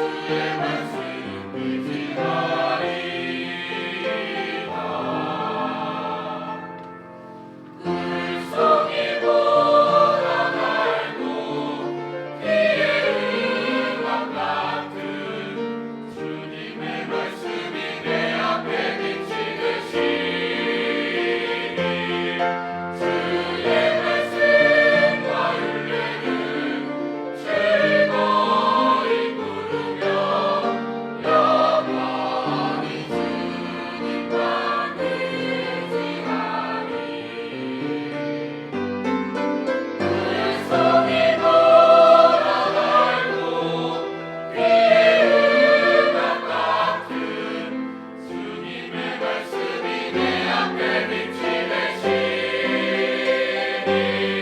Спаси нас, Música